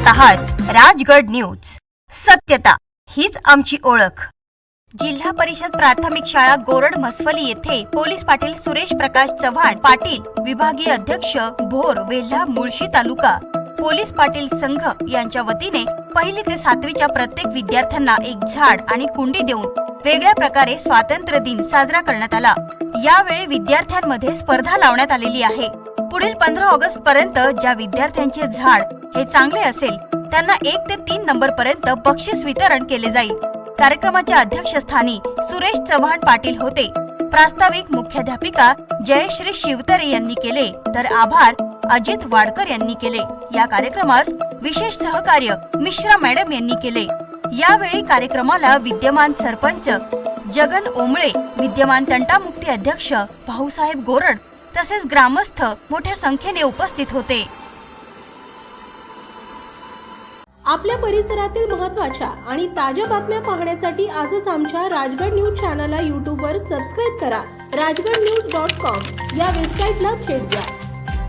Rajgad news. सत्यता हीच आमची ओळख. जिल्हा परिषद प्राथमिक शाळा गोरड मसवली येथे पोलीस पाटील सुरेश प्रकाश चव्हाण पाटील विभागीय अध्यक्ष भोर वेल्हा मुळशी तालुका. पोलीस पाटील संघ यांच्या वतीने पहिली ते सातवीच्या प्रत्येक विद्यार्थ्यांना एक झाड आणि कुंडी देऊन वेगळ्या प्रकारे स्वातंत्र्य दिन साजरा करण्यात आला. यावेळी विद्यार्थ्यांमध्ये स्पर्धा लावण्यात आलेली आहे. पुढील पंधरा ऑगस्ट पर्यंत ज्या विद्यार्थ्यांचे झाड हे चांगले असेल त्यांना एक ते तीन नंबर पर्यंत बक्षीस वितरण केले जाईल. कार्यक्रमाच्या अध्यक्षस्थानी सुरेश चव्हाण पाटील होते. प्रास्ताविक मुख्याध्यापिका जयश्री शिवतरे यांनी केले तर आभार अजित वाडकर यांनी केले. या कार्यक्रमास विशेष सहकार्य मिश्रा मॅडम यांनी केले. यावेळी कार्यक्रमाला विद्यमान सरपंच जगन ओंबळे विद्यमान तंटामुक्ती अध्यक्ष भाऊसाहेब गोरड तसेच ग्रामस्थ मोठ्या संख्येने उपस्थित होते. आपल्या परिसरातील महत्त्वाच्या आणि ताज्या बातम्या पाहण्यासाठी आजच आमच्या राजगड न्यूज चॅनलला यूट्यूबवर सबस्क्राईब करा. राजगड न्यूज डॉट कॉम या वेबसाईटला भेट द्या.